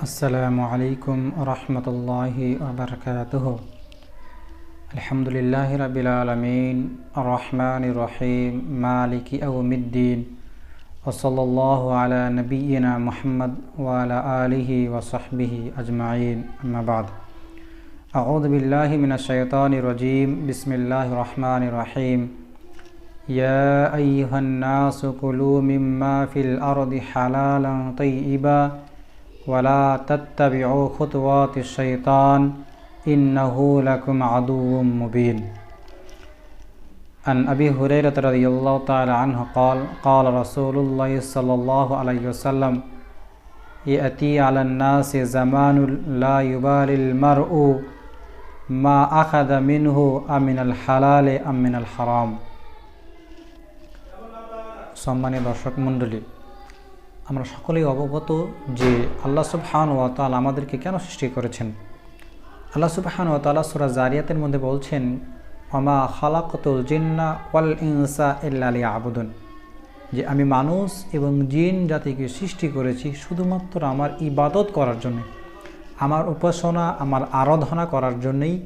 السلام عليكم ورحمة الله وبركاته. الحمد لله رب العالمين الرحمن الرحيم مالك يوم الدين وصلى الله على نبينا محمد وعلى آله وصحبه أجمعين. أما بعد أعوذ بالله من الشيطان الرجيم. بسم الله الرحمن الرحيم. يا أيها الناس كلوا مما في الأرض حلالا طيبا. ولا تتبعوا خطوات الشيطان إنه لكم عدو مبين عن أبي هريرة رضي الله تعالى عنه قال قال رسول الله صلى الله عليه وسلم يأتي على الناس زمان لا يبالي المرء ما أخذ منه أم من الحلال أم من الحرام সম্মানীয় দর্শক মণ্ডলী আমরা সকলেই অবগত যে আল্লাহ সুবহান ওয়া তাআলা আমাদেরকে কেন সৃষ্টি করেছেন? আল্লাহ সুবহান ওয়া তাআলা সূরা জারিয়াতের মধ্যে বলছেন আমা খালাকাতুল জিন্না ওয়াল ইনসা ইল্লা লিয়াবুদুন। যে আমি মানুষ এবং জিন জাতিকে সৃষ্টি করেছি শুধুমাত্র আমার ইবাদত করার জন্য, আমার উপাসনা, আমার আরাধনা করার জন্যই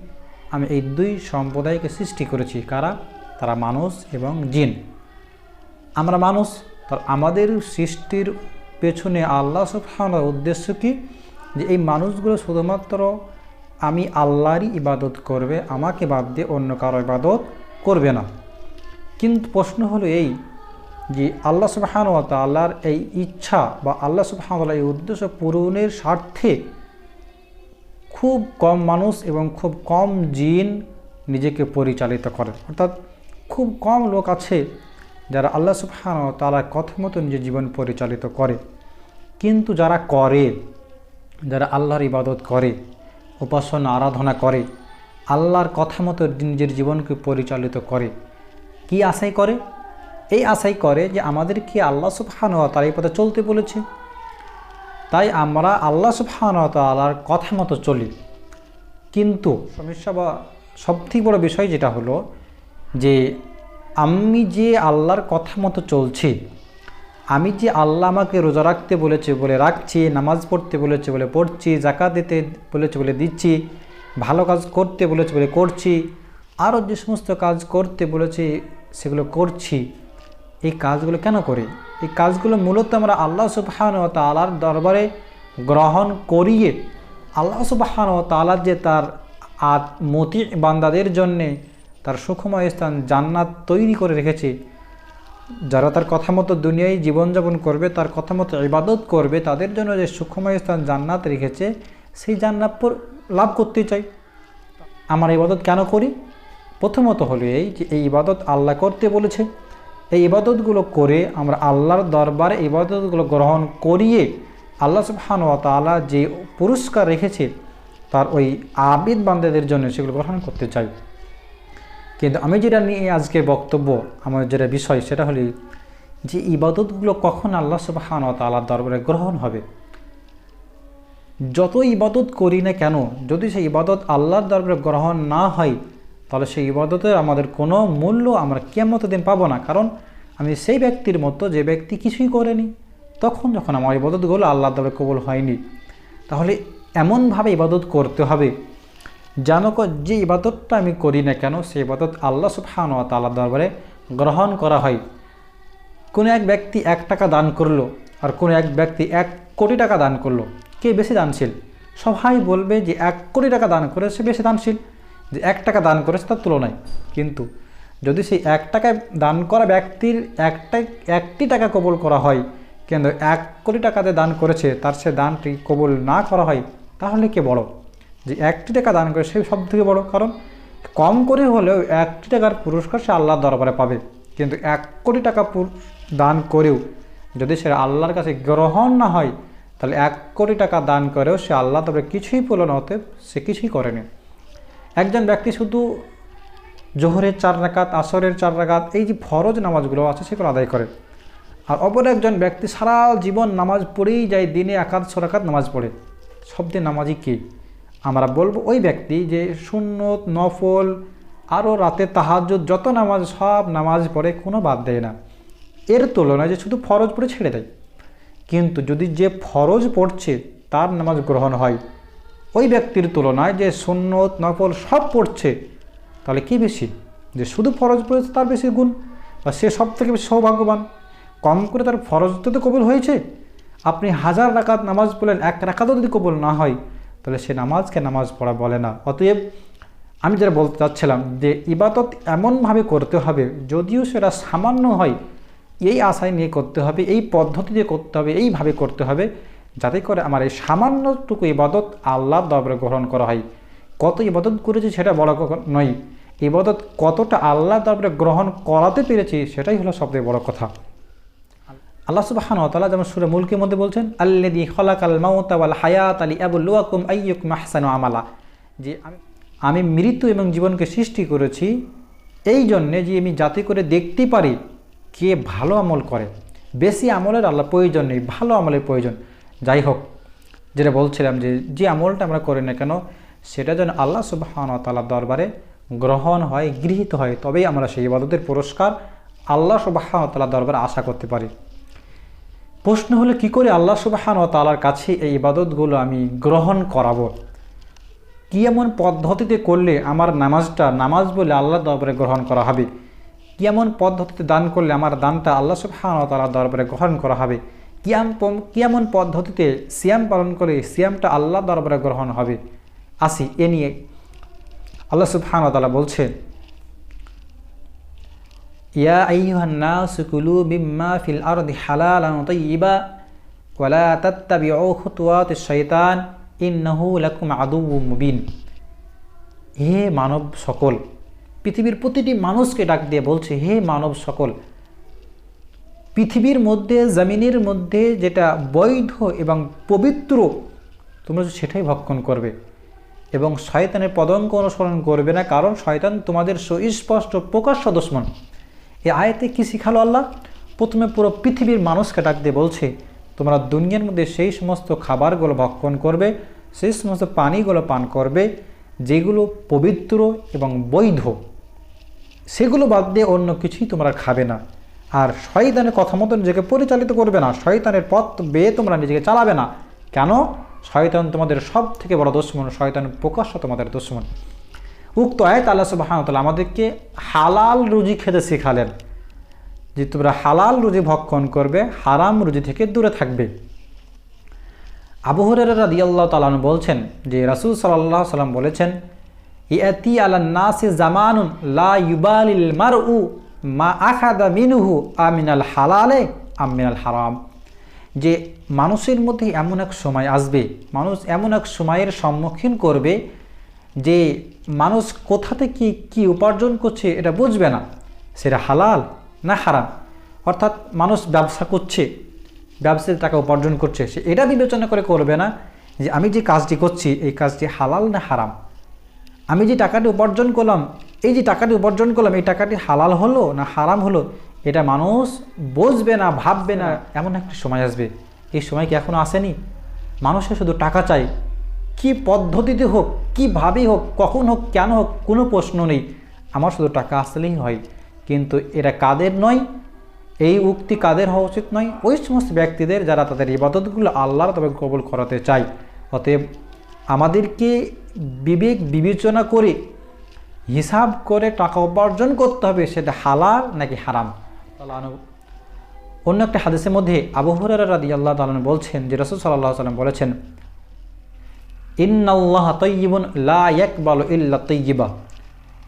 আমি এই দুই সম্প্রদায়কে সৃষ্টি করেছি। কারা? তারা মানুষ এবং জিন। আমরা মানুষ তার আমাদের সৃষ্টির পেছনে আল্লাহ সুবহানার উদ্দেশ্য কি? যে এই মানুষগুলো শুধুমাত্র আমি আল্লাহরই ইবাদত করবে, আমাকে বাদ দিয়ে অন্য কারও ইবাদত করবে না। কিন্তু প্রশ্ন হলো এই যে আল্লাহ সুবহান ও আল্লাহর এই ইচ্ছা বা আল্লাহ সুবহান এই উদ্দেশ্য পূরণের স্বার্থে খুব কম মানুষ এবং খুব কম জিন নিজেকে পরিচালিত করে। অর্থাৎ খুব কম লোক আছে যারা আল্লাহ সুবহান ও তালার কথা মতো নিজের জীবন পরিচালিত করে, কিন্তু যারা করে, যারা আল্লাহর ইবাদত করে, উপাসনা, আরাধনা করে, আল্লাহর কথা মতো নিজের জীবনকে পরিচালিত করে, কি আশাই করে? এই আশাই করে যে আমাদের কি আল্লাহ সুবহান তার এই পথে চলতে বলেছে? তাই আমরা আল্লাহ সুবহান তালার কথা মতো চলি। কিন্তু সমস্যা বা সবথেকে বড় বিষয় যেটা হলো যে আমি যে আল্লাহর কথা মতো চলছি, আমি যে আল্লাহ আমাকে রোজা রাখতে বলেছে বলে রাখছি, নামাজ পড়তে বলেছে বলে পড়ছি জাকাত দিতে বলেছে বলে দিচ্ছি, ভালো কাজ করতে বলেছে বলে করছি, আরও যে সমস্ত কাজ করতে বলেছে সেগুলো করছি, এই কাজগুলো কেন করি? এই কাজগুলো মূলত আমরা আল্লাহ সুবাহান ও তালার দরবারে গ্রহণ করিয়ে, আল্লাহ সুবাহান ও তালার যে তার আত মতি বান্দাদের জন্যে তার সুখময় স্থান জান্নাত তৈরি করে রেখেছে। যারা তার কথা মতো দুনিয়ায় জীবনযাপন করবে, তার কথা মতো ইবাদত করবে, তাদের জন্য যে সুখময় স্থান জান্নাত রেখেছে, সেই জান্নাত লাভ করতে চাই। আমার ইবাদত কেন করি? প্রথমত হলো এই যে এই ইবাদত আল্লাহ করতে বলেছে। এই ইবাদতগুলো করে আমরা আল্লাহর দরবারে ইবাদতগুলো গ্রহণ করিয়ে আল্লাহ সুবহান ও তালা যে পুরস্কার রেখেছে, তার ওই আবিদ বান্দাদের জন্য সেগুলো গ্রহণ করতে চাই। কিন্তু আমি যেটা নিয়ে আজকে বক্তব্য, আমার যেটা বিষয় সেটা হলো যে ইবাদতগুলো কখন আল্লাহ সুবাহান ও তালার দরবারে গ্রহণ হবে? যত ইবাদত করি না কেন, যদি সেই ইবাদত আল্লাহর দরবারে গ্রহণ না হয়, তাহলে সেই ইবাদতের আমাদের কোনো মূল্য আমরা কেমত দিন পাবো না। কারণ আমি সেই ব্যক্তির মতো, যে ব্যক্তি কিছুই করেনি, তখন যখন আমার ইবাদতগুলো আল্লাহর দরবারে কবল হয়নি, তাহলে এমনভাবে ইবাদত করতে হবে যেন যে ইবাদতটা আমি করি না কেন, সেই ইবাদত আল্লাহ সুবহান ও তাল্লাহ দরবারে গ্রহণ করা হয়। কোনো এক ব্যক্তি এক টাকা দান করল আর কোনো এক ব্যক্তি এক কোটি টাকা দান করল, কে বেশি দানশীল? সবাই বলবে যে এক কোটি টাকা দান করেছে বেশি দানশীল। যে এক টাকা দান করেছে তার তুলনায়। কিন্তু যদি সেই এক টাকায় দান করা ব্যক্তির একটা একটি টাকা কবল করা হয় কিন্তু এক কোটি টাকাতে দান করেছে, তার সে দানটি কবল না করা হয়, তাহলে কে বড়? যে একটি টাকা দান করে সে সব থেকে বড়। কারণ কম করে হলেও একটি টাকার পুরস্কার সে আল্লাহর দরবারে পাবে। কিন্তু এক কোটি টাকা দান করেও যদি সে আল্লাহর কাছে গ্রহণ না হয়, তাহলে এক কোটি টাকা দান করেও সে আল্লাহ তবে কিছুই না হতে সে কিছুই করেনি। একজন ব্যক্তি শুধু জোহরের চার রাকাত, আসরের চার রাকাত, এই যে ফরজ নামাজগুলো আছে সেগুলো আদায় করে। আর অপর একজন ব্যক্তি সারা জীবন নামাজ পড়েই যায়, দিনে একাদ সরাকাত নামাজ পড়ে। সব দিন নামাজই কী? আমরা বলব ওই ব্যক্তি যে সুন্নত, নফল, আরও রাতে তাহাজ যত নামাজ, সব নামাজ পড়ে, কোনো বাদ দেয় না। এর তুলনায় যে শুধু ফরজ পড়ে ছেড়ে দেয়। কিন্তু যদি যে ফরজ পড়ছে, তার নামাজ গ্রহণ হয়, ওই ব্যক্তির তুলনায় যে সুন্নত, নফল সব পড়ছে, তাহলে কি বেশি? যে শুধু ফরজ পড়েছে, তার বেশি গুণ, বা সে সব থেকে বেশি সৌভাগ্যবান? কম করে তার ফরজ তো কবুল হয়েছে। আপনি হাজার রাকাত নামাজ পড়লেন, এক রাকাতও যদি কবুল না হয় তাহলে সে নামাজকে নামাজ পড়া বলে না। অতএব আমি যেটা বলতে চাচ্ছিলাম যে ইবাদত এমনভাবে করতে হবে, যদিও সেটা সামান্য হয়, এই আশায় নিয়ে করতে হবে, এই পদ্ধতি দিয়ে করতে হবে, এইভাবে করতে হবে, যাতে করে আমার এই সামান্যটুকু ইবাদত আল্লাহর দরবারে গ্রহণ করা হয়। কত ইবাদত করেছি সেটা বড় নয়। ইবাদত কতটা আল্লাহ দরবারে গ্রহণ করাতে পেরেছি সেটাই হলো সবথেকে বড় কথা। আল্লাহ সুবাহান তালা যেমন সুরে মুলকের মধ্যে বলছেন আল্লাদি খলাক আল মাউতাওয়াল হায়াত আলী আবুল্লুয়াকুম আইয়ুকুম আহসানু আমালা। যে আমি আমি মৃত্যু এবং জীবনকে সৃষ্টি করেছি, এই জন্যে যে আমি যাতে করে দেখতে পারি কে ভালো আমল করে। বেশি আমলের আল্লাহ প্রয়োজন নেই, ভালো আমলের প্রয়োজন। যাই হোক, যেটা বলছিলাম যে যে আমলটা আমরা করি না কেন, সেটা যেন আল্লাহ সুবাহান তালার দরবারে গ্রহণ হয়, গৃহীত হয়, তবেই আমরা সেই ইবাদতের পুরস্কার আল্লাহ সুবাহান তালার দরবারে আশা করতে পারি। প্রশ্ন হলো, কি করে আল্লাহ সুবাহান ও তালার কাছে এই ইবাদতগুলো আমি গ্রহণ করাবো? কি এমন পদ্ধতিতে করলে আমার নামাজটা নামাজ বলে আল্লাহ দরবারে গ্রহণ করা হবে? কি এমন পদ্ধতিতে দান করলে আমার দানটা আল্লাহ সুবহান ও তালার দরবারে গ্রহণ করা হবে? কিয়াম কি এমন পদ্ধতিতে সিয়াম পালন করে সিয়ামটা আল্লাহ দরবারে গ্রহণ হবে? আসি, এ নিয়ে আল্লাহ সুবহান ও তালা বলছে ইয়া আইয়ুহান্নাস কুলু মিম্মা ফিল আরদি হালালান তাইয়্যিবা ওয়ালা তাত্তাবিউ খুতুওয়াতিশ শাইতান ইন্নাহু লাকুম আদুউ মুবিন হে মানব সকল, পৃথিবীর প্রতিটি মানুষকে ডাক দিয়ে বলছে, হে মানব সকল, পৃথিবীর মধ্যে, জমিনের মধ্যে যেটা বৈধ এবং পবিত্র, তোমরা সেটাই ভক্ষণ করবে এবং শয়তানের পদঙ্ক অনুসরণ করবে না, কারণ শয়তান তোমাদের সুস্পষ্ট প্রকাশ্য দুশ্মন। এই আয়তে কী শিখালো আল্লাহ? প্রথমে পুরো পৃথিবীর মানুষকে ডাক দিয়ে বলছে, তোমরা দুনিয়ার মধ্যে সেই সমস্ত খাবারগুলো ভক্ষণ করবে, সেই সমস্ত পানিগুলো পান করবে, যেগুলো পবিত্র এবং বৈধ। সেগুলো বাদ দিয়ে অন্য কিছুই তোমরা খাবে না। আর শয়তানের কথা মতো নিজেকে পরিচালিত করবে না। শয়তানের পথ বেয়ে তোমরা নিজেকে চালাবে না। কেন? শয়তান তোমাদের সব থেকে বড় দুশ্মন। শয়তান প্রকাশ্য তোমাদের দুশ্মন। উক্ত আয়ত আল্লাহ সুবাহানতাল আমাদেরকে হালাল রুজি খেতে শেখালেন, যে তোমরা হালাল রুজি ভক্ষণ করবে, হারাম রুজি থেকে দূরে থাকবে। আবহরের রাদি আল্লাহ তালান বলছেন যে, রাসুল সাল্লাহ সাল্লাম বলেছেন, ইয়াতি আলা নাসি জামানুন লা ইউবালিল মার উ মা আখাদা মিনুহু আমিনাল হালালে আমিনাল হারাম। যে মানুষের মধ্যে এমন এক সময় আসবে, মানুষ এমন এক সময়ের সম্মুখীন করবে যে মানুষ কোথা থেকে কি উপার্জন করছে এটা বুঝবে না। সেটা হালাল না হারাম? অর্থাৎ মানুষ ব্যবসা করছে ব্যবসায় টাকা উপার্জন করছে, সে এটা বিবেচনা করে করবে না যে আমি যে কাজটি করছি, এই কাজটি হালাল না হারাম? আমি যে টাকাটি উপার্জন করলাম, এই যে টাকাটি উপার্জন করলাম, এই টাকাটি হালাল হলো না হারাম হলো? এটা মানুষ বুঝবে না, ভাববে না। এমন একটা সময় আসবে। এই সময় কি এখনও আসেনি? মানুষের শুধু টাকা চাই। কি পদ্ধতিতে হোক কীভাবেই হোক কখন হোক কেন হোক কোনো প্রশ্ন নেই। আমার শুধু টাকা আসলেই হয়। কিন্তু এরা কাদের নয় এই উক্তি কাদের হওয়া উচিত নয় ওই সমস্ত ব্যক্তিদের যারা তাদের ইবাদতগুলো আল্লাহর তবে কবল করাতে চায়। অতএব আমাদেরকে বিবেক বিবেচনা করে হিসাব করে টাকা উপার্জন করতে হবে সেটা হালাল নাকি হারাম? অন্য একটা হাদিসের মধ্যে আবহরের রাদি আল্লাহ তালন বলছেন যে রসুল সাল্লাহ সাল্লাম বলেছেন ইন্নাল্লাহ তৈবুন ইল্লা তৈবা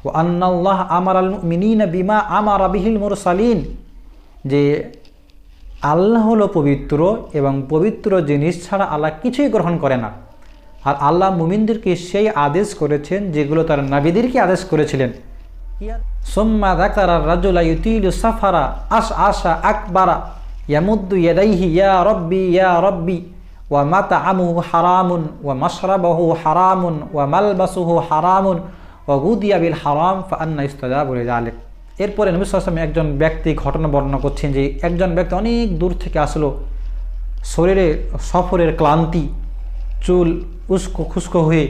ও আন্নাল্লাহ আমার আল মিনিন বিমা আমার আবিহিল মুরসালিন যে আল্লাহ হলো পবিত্র এবং পবিত্র জিনিস ছাড়া আল্লাহ কিছুই গ্রহণ করে না। আর আল্লাহ মুমিনদেরকে সেই আদেশ করেছেন যেগুলো তার নাবিদেরকে আদেশ করেছিলেন। সোম্মা দাকার রাজুলা ইউতিল সাফারা আশ আশা আকবারা ইয়ামুদ্দু ইয়াদাইহি ইয়া রব্বি ইয়া রব্বি ওয়া মাতা আমু হারামুন, ওয়া মাশরাবাহু হারামুন, ওয়া মালবাসুহু হারামুন, ওয়া হারাম বলে এরপরে নবী সালামে একজন ব্যক্তি ঘটনা বর্ণনা করছেন যে একজন ব্যক্তি অনেক দূর থেকে আসলো, শরীরে সফরের ক্লান্তি, চুল উস্কো খুস্কো হয়ে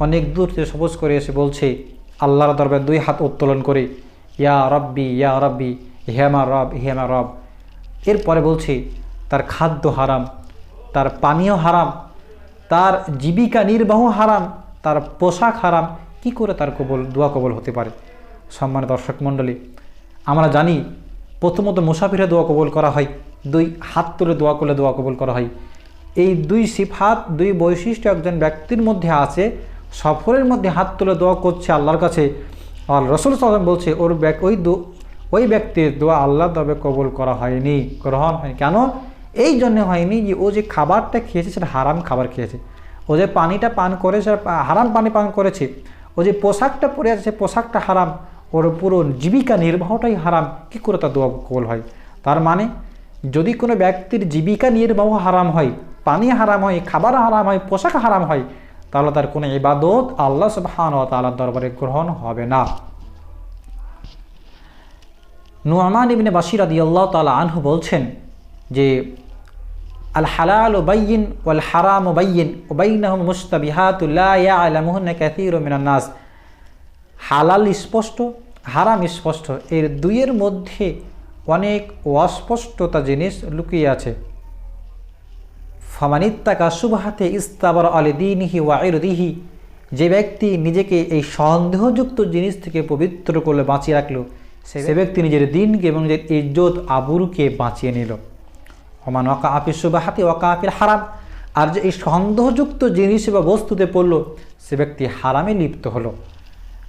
অনেক দূর থেকে সবুজ করে এসে বলছে, আল্লাহর দরবার দুই হাত উত্তোলন করে। ইয়া রব্বি ইয়া রব্বি হেমা রব হেমা রব। এরপরে বলছে, তার খাদ্য হারাম। তার পানীয় হারাম, তার জীবিকা নির্বাহ হারাম, তার পোশাক হারাম, কি করে তার কবল, দোয়া কবল হতে পারে? সম্মানিত দর্শক মণ্ডলী, আমরা জানি প্রথমত মুসাফিরে দোয়া কবল করা হয়, দুই হাত তুলে দোয়া করলে দোয়া কবল করা হয়। এই দুই সিফাত, দুই বৈশিষ্ট্য একজন ব্যক্তির মধ্যে আছে, সফরের মধ্যে হাত তুলে দোয়া করছে আল্লাহর কাছে। আর রসুল সাল্লাম বলছে, ওর ব্যাক, ওই ওই ব্যক্তির দোয়া আল্লাহ তবে কবল করা হয়নি, গ্রহণ হয়নি। কেন? এই জন্য হয়নি যে ও যে খাবারটা খেয়েছে সেটা হারাম খাবার খেয়েছে। ও যে পানিটা পান করেছে হারাম পানি পান করেছে, ও যে পোশাকটা পরে আছে সে পোশাকটা হারাম, ওর পুরো জীবিকা নির্বাহটাই হারাম, কী করে তার দোয়া কবল হয়? তার মানে যদি কোনো ব্যক্তির জীবিকা নির্বাহ হারাম হয়, পানি হারাম হয়, খাবার হারাম হয়, পোশাক হারাম হয়, তাহলে তার কোনো ইবাদত আল্লাহ সুবহান ও তালার দরবারে গ্রহণ হবে না। নুয়ামান ইবনে বাসির আদি আল্লাহ তালা আনহু বলছেন যে আল হালাল ওবাইন ওয়াল হারাম ওবাইন ওবাইনাহম মুস্তাবিহাতুল্লাহ ক্যাথির মিনান্নাস হালাল স্পষ্ট, হারাম স্পষ্ট, এর দুইয়ের মধ্যে অনেক অস্পষ্টতা জিনিস লুকিয়ে আছে। ফামানিত্তাকা সুবাহাতে ইস্তাবার আলে দিনহি ওয়াইরদিহি যে ব্যক্তি নিজেকে এই সন্দেহযুক্ত জিনিস থেকে পবিত্র করলে বাঁচিয়ে রাখল, সে ব্যক্তি নিজের দিনকে এবং নিজের ইজ্জত আবুরুকে বাঁচিয়ে নিল। অমান ওকা আপির সুবাহাতে ওকা আপির হারাম। আর যে এই সন্দেহযুক্ত জিনিস বা বস্তুতে পড়ল সে ব্যক্তি হারামে লিপ্ত হলো।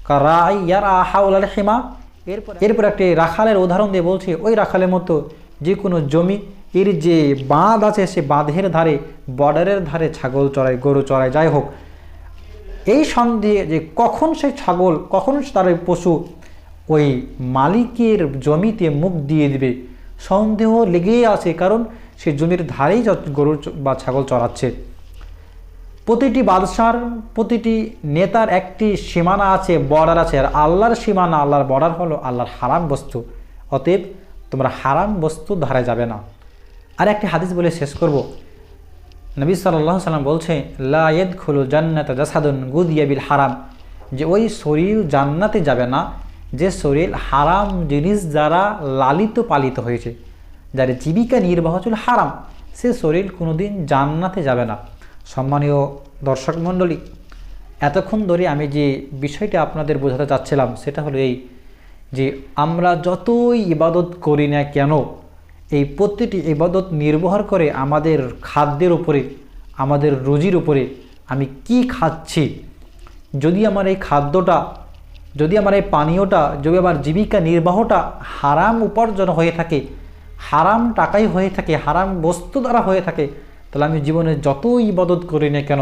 কারাই ইয়ার আহাউলাল হেমা। এরপর? এরপর একটি রাখালের উদাহরণ দিয়ে বলছে ওই রাখালের মতো যে কোনো জমি এর যে বাঁধ আছে সে বাঁধের ধারে বর্ডারের ধারে ছাগল চড়ায় গরু চড়ায় যাই হোক। এই সন্দেহে যে কখন সে ছাগল কখন তার পশু ওই মালিকের জমিতে মুখ দিয়ে দিবে সন্দেহ লেগেই আছে। কারণ সে জমির ধারেই গরু বা ছাগল চড়াচ্ছে। প্রতিটি বাদশার, প্রতিটি নেতার একটি সীমানা আছে, বর্ডার আছে, আর আল্লাহর সীমানা, আল্লাহর বর্ডার হলো আল্লাহর হারাম বস্তু। অতএব তোমরা হারাম বস্তু ধারে যাবে না। আর একটি হাদিস বলে শেষ করব। নবী সাল্লাহ সাল্লাম বলছে লায়েদ খুলু জান্নাত জাসাদুন গুদিয়াবিল হারাম। যে ওই শরীর জান্নাতে যাবে না, যে শরীর হারাম জিনিস দ্বারা লালিত পালিত হয়েছে। যার জীবিকা নির্বাহ ছিল হারাম, সে শরীর কোনোদিন জান্নাতে যাবে না। সম্মানীয় দর্শক মণ্ডলী, এতক্ষণ ধরে আমি যে বিষয়টা আপনাদের বোঝাতে চাচ্ছিলাম, সেটা হলো এই যে আমরা যতই ইবাদত করি না কেন, এই প্রত্যেকটি ইবাদত নির্ভর করে আমাদের খাদ্যের উপরে, আমাদের রুজির উপরে আমি কি খাচ্ছি? যদি আমার এই খাদ্যটা, যদি আমার এই পানীয়টা, যদি আমার জীবিকা নির্বাহটা হারাম উপার্জন হয়ে থাকে হারাম টাকাই হয়ে থাকে, হারাম বস্তু দ্বারা হয়ে থাকে, তাহলে আমি জীবনে যত ইবাদত করি না কেন,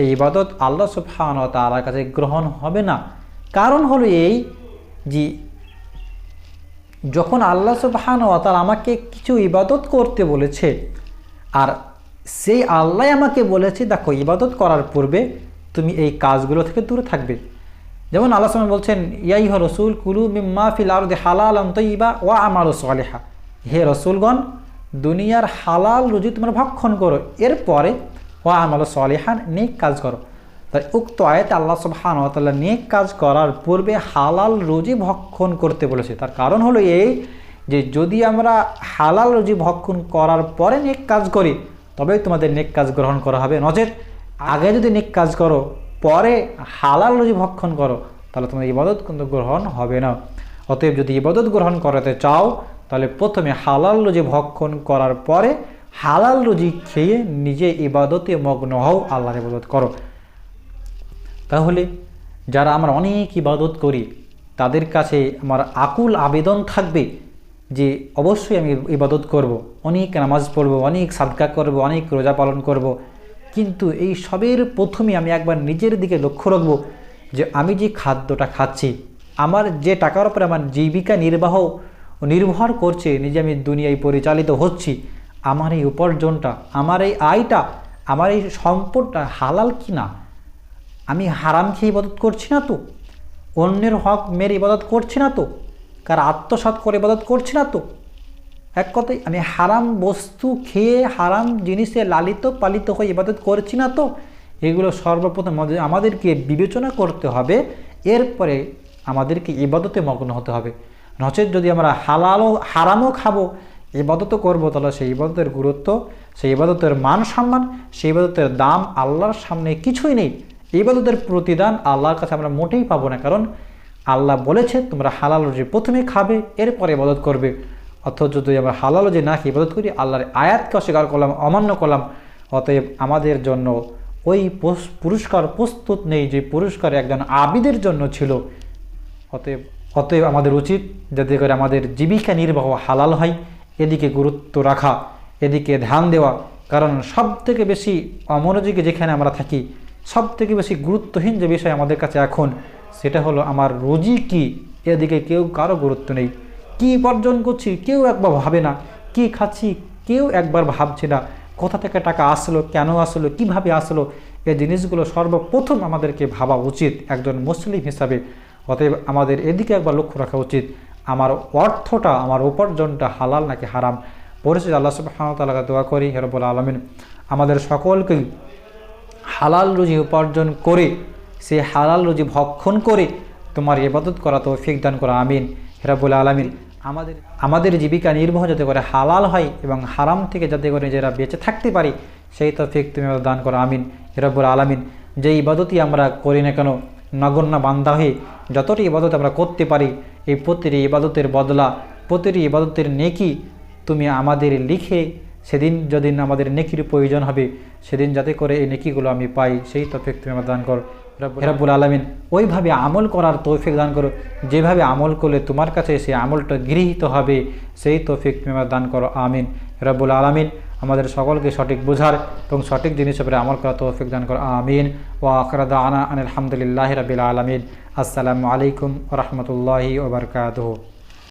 এই ইবাদত আল্লাহ সুফান তালার কাছে গ্রহণ হবে না। কারণ হলো এই যে, যখন আল্লাহ সুবহান তার আমাকে কিছু ইবাদত করতে বলেছে, আর সেই আল্লাহ আমাকে বলেছে, দেখো, ইবাদত করার পূর্বে তুমি এই কাজগুলো থেকে দূরে থাকবে। যেমন আল্লাহ সালাম বলছেন ইয়াই রসুল, কুলু মিম্মা ফিল আর হালাল অন্তইবা ওয়া আমার সালেহা। হে রসুলগণ, দুনিয়ার হালাল রুজি তোমরা ভক্ষণ করো, এরপরে ওয়া আমাল সলিহান, নেক কাজ করো। তাই উক্ত আয়তে আল্লাহ সুবহান তাল্লাহ নেক কাজ করার পূর্বে হালাল রুজি ভক্ষণ করতে বলেছে। তার কারণ হলো এই যে যদি আমরা হালাল রুজি ভক্ষণ করার পরে নেক কাজ করি, তবেই তোমাদের নেক কাজ গ্রহণ করা হবে। নচেত আগে যদি নেক কাজ করো, পরে হালাল রুজি ভক্ষণ করো, তাহলে তোমাদের ইবাদত কিন্তু গ্রহণ হবে না। অতএব যদি ইবাদত গ্রহণ করাতে চাও তাহলে প্রথমে হালাল রুজি ভক্ষণ করার পরে হালাল রুজি খেয়ে নিজে ইবাদতে মগ্ন হও, আল্লাহর ইবাদত করো তাহলে যারা আমরা অনেক ইবাদত করি, তাদের কাছে আমার আকুল আবেদন থাকবে যে অবশ্যই আমি ইবাদত করব। অনেক নামাজ পড়ব, অনেক সাদকা করব, অনেক রোজা পালন করব। কিন্তু এই সবের প্রথমে আমি একবার নিজের দিকে লক্ষ্য রাখব যে আমি যে খাদ্যটা খাচ্ছি, আমার যে টাকার উপরে আমার জীবিকা নির্বাহ নির্ভর করছে নিজে আমি দুনিয়ায় পরিচালিত হচ্ছি। আমার এই উপার্জনটা, আমার এই আয়টা, আমার এই সম্পদটা হালাল কি না? আমি হারাম খেয়ে ইবাদত করছি না তো? অন্যের হক মেরে ইবাদত করছি না তো? কার আত্মসাত করে ইবাদত করছি না তো? এক কথাই আমি হারাম বস্তু খেয়ে, হারাম জিনিসে লালিত, পালিত হয়ে ইবাদত করছি না তো? এগুলো সর্বপ্রথম আমাদেরকে বিবেচনা করতে হবে। এরপরে আমাদেরকে ইবাদতে মগ্ন হতে হবে। নচেত যদি আমরা হালালও, হারামও খাব ইবাদত করব, তাহলে সেই ইবাদতের গুরুত্ব, সেই ইবাদতের মান সম্মান, সেই ইবাদতের দাম আল্লাহর সামনে কিছুই নেই। ইবাদতের প্রতিদান আল্লাহর কাছে আমরা মোটেই পাবো না, কারণ আল্লাহ বলেছে, তোমরা হালাল রুজি প্রথমে খাবে, এরপরে ইবাদত করবে। অথচ যদি আমরা হালাল রুজি না খেয়ে ইবাদত করি, আল্লাহর আয়াতকে অস্বীকার করলাম, অমান্য করলাম, অতএব আমাদের জন্য ওই পুরস্কার প্রস্তুত নেই যে পুরস্কার একজন আবিদের জন্য ছিল। অতএব অতএব আমাদের উচিত যাতে করে আমাদের জীবিকা নির্বাহ হালাল হয়, এদিকে গুরুত্ব রাখা, এদিকে ধ্যান দেওয়া। কারণ সব থেকে বেশি অমনোযোগী যেখানে আমরা থাকি সব থেকে বেশি গুরুত্বহীন যে বিষয় আমাদের কাছে এখন, সেটা হলো আমার রুজি কি? এদিকে কেউ কারও গুরুত্ব নেই। কি উপার্জন করছি? কেউ একবার ভাবে না। কি খাচ্ছি? কেউ একবার ভাবছে না। কোথা থেকে টাকা আসলো? কেন আসলো? কীভাবে আসলো? এই জিনিসগুলো সর্বপ্রথম আমাদেরকে ভাবা উচিত একজন মুসলিম হিসাবে। অতএব আমাদের এদিকে একবার লক্ষ্য রাখা উচিত। আমার অর্থটা, আমার উপার্জনটা হালাল নাকি হারাম? পরিচিত আল্লাহ সুবাহতালাকে দোয়া করি হেরবুল আলমিন। আমাদের সকলকেই হালাল রুজি উপার্জন করে, সে হালাল রুজি ভক্ষণ করে তোমার ইবাদত করা তৌফিক দান করা, আমিন। হেরাবুল আলমিন, আমাদের আমাদের জীবিকা নির্বাহ যাতে করে হালাল হয় এবং হারাম থেকে যাতে করে নিজেরা বেঁচে থাকতে পারি, সেই তো তৌফিক তুমি দান করো, আমিন। হেরাবুল আলমিন যে ইবাদতই আমরা করি না কেন নগণ্য বান্ধা হয়ে যতটি ইবাদত আমরা করতে পারি এই প্রতিটি ইবাদতের বদলা প্রতিটি ইবাদতের নেকি তুমি আমাদের লিখে সেদিন যেদিন আমাদের নেকির প্রয়োজন হবে সেদিন যাতে করে এই নেকিগুলো আমি পাই সেই তৌফিক তুমি আমার দান করো। হেরাবুল আলমিন ওইভাবে আমল করার তৌফিক দান করো যেভাবে আমল করলে তোমার কাছে সেই আমলটা গৃহীত হবে সেই তৌফিক তুমি আমার দান করো আমিন। হেরাবুল আলমিন আমাদের সকলকে সঠিক বোঝার এবং সঠিক জিনিস উপরে আমল করা তৌফিক দান করা। আমিন। ও আখরাদা আনা আলহামদুলিল্লাহ রবিল আলমিন। আসসালামু আলাইকুম রহমতুল্লাহি ওবরকাতহ